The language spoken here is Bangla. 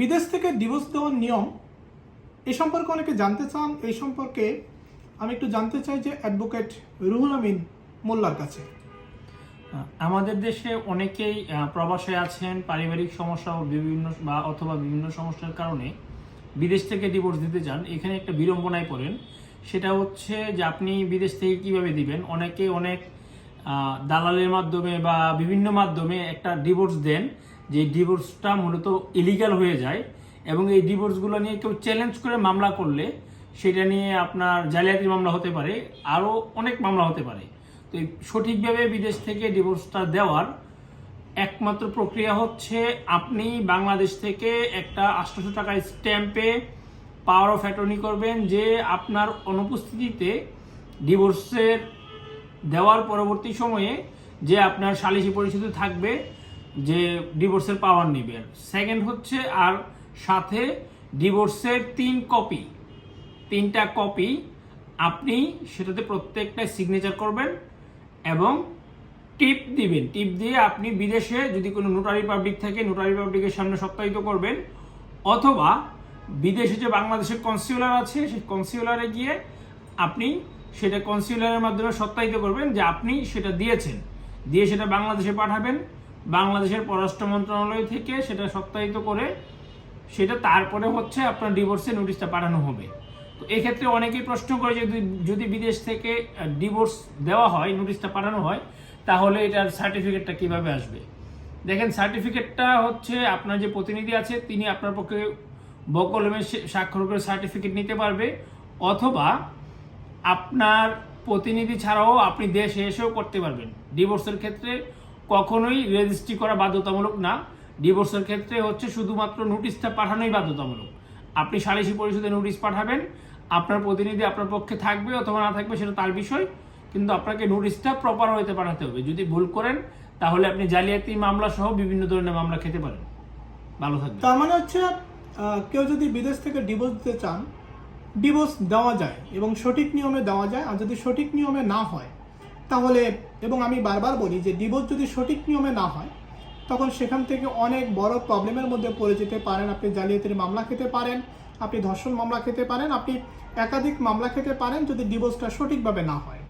বিদেশ থেকে ডিভোর্স দেওয়ার নিয়ম, এ সম্পর্কে অনেকে জানতে চান, এই সম্পর্কে আমি একটু জানতে চাই যে অ্যাডভোকেট রুহুল আমিন মোল্লার কাছে। আমাদের দেশে অনেকেই প্রবাসে আছেন, পারিবারিক সমস্যা বিভিন্ন বা অথবা বিভিন্ন সমস্যার কারণে বিদেশ থেকে ডিভোর্স দিতে চান এখানে একটা বিড়ম্বনায় পড়েন। সেটা হচ্ছে যে আপনি বিদেশ থেকে কীভাবে দিবেন? অনেকে অনেক দালালের মাধ্যমে বা বিভিন্ন মাধ্যমে একটা ডিভোর্স দেন। যে ডিভোর্সটা মূলত ইলিগাল হয়ে যায় এবং এই ডিভোর্সগুলো নিয়ে কেউ চ্যালেঞ্জ করে মামলা করলে সেটা নিয়ে আপনার জালিয়াতির মামলা হতে পারে, আরও অনেক মামলা হতে পারে। তো সঠিকভাবে বিদেশ থেকে ডিভোর্সটা দেওয়ার একমাত্র প্রক্রিয়া হচ্ছে আপনি বাংলাদেশ থেকে একটা আটশোশো টাকা স্ট্যাম্পে পাওয়ার অফ অ্যাটর্নি করবেন যে আপনার অনুপস্থিতিতে ডিভোর্সের দেওয়ার পরবর্তী সময়ে যে আপনার সালিসি পরিস্থিতি থাকবে যে ডিভোর্সের পাওয়ার নেবেন সেকেন্ড হচ্ছে, আর সাথে ডিভোর্সের তিন কপি তিনটা কপি আপনি সেটাতে প্রত্যেকটা সিগনেচার করবেন এবং টিপ দিবেন। টিপ দিয়ে আপনি বিদেশে যদি কোনো নোটারি পাবলিক থাকে নোটারি পাবলিকের সামনে সত্যায়িত করবেন। অথবা বিদেশে যে বাংলাদেশের কনসিউলার আছে, সেই কনসিউলারে গিয়ে আপনি সেটা কনসিউলারের মাধ্যমে সত্যায়িত করবেন যে আপনি সেটা দিয়েছেন। দিয়ে সেটা বাংলাদেশে পাঠাবেন। বাংলাদেশের পররাষ্ট্র মন্ত্রণালয় থেকে সেটা সত্যায়িত করে সেটা তারপরে হচ্ছে আপনার ডিভোর্সের নোটিশটা পাঠানো হবে। তো এক্ষেত্রে অনেকেই প্রশ্ন করে যদি- যদি বিদেশ থেকে ডিভোর্স দেওয়া হয় নোটিশটা পাঠানো হয়, তাহলে এটার সার্টিফিকেটটা কীভাবে আসবে? দেখেন সার্টিফিকেটটা হচ্ছে আপনার যে প্রতিনিধি আছে, তিনি আপনার পক্ষে বকলমে স্বাক্ষর করে সার্টিফিকেট নিতে পারবে, অথবা আপনার প্রতিনিধি ছাড়াও আপনি দেশে এসেও করতে পারবেন। ডিভোর্সের ক্ষেত্রে কখনোই রেজিস্ট্রি করা বাধ্যতামূলক না। ডিভোর্সের ক্ষেত্রে হচ্ছে শুধুমাত্র নোটিশটা পাঠানোই বাধ্যতামূলক। আপনি সালিসি পরিষদে নোটিশ পাঠাবেন, আপনার প্রতিনিধি আপনার পক্ষে থাকবে অথবা না থাকবে সেটা তার বিষয়, কিন্তু আপনাকে নোটিশটা প্রপার হইতে পাঠাতে হবে। যদি ভুল করেন, তাহলে আপনি জালিয়াতি মামলা সহ বিভিন্ন ধরনের মামলা খেতে পারেন। ভালো থাকবে তার মানে হচ্ছে কেউ যদি বিদেশ থেকে ডিভোর্স দিতে চান ডিভোর্স দেওয়া যায় এবং সঠিক নিয়মে দেওয়া যায়। আর যদি সঠিক নিয়মে না হয় তাহলে, এবং আমি বারবার বলি যে ডিভোর্স যদি সঠিক নিয়মে না হয়, তখন সেখান থেকে অনেক বড় প্রবলেমের মধ্যে পড়ে যেতে পারেন। আপনি জালিয়াতির মামলা খেতে পারেন, আপনি ধর্ষণ মামলা খেতে পারেন, আপনি একাধিক মামলা খেতে পারেন যদি ডিভোর্সটা সঠিকভাবে না হয়।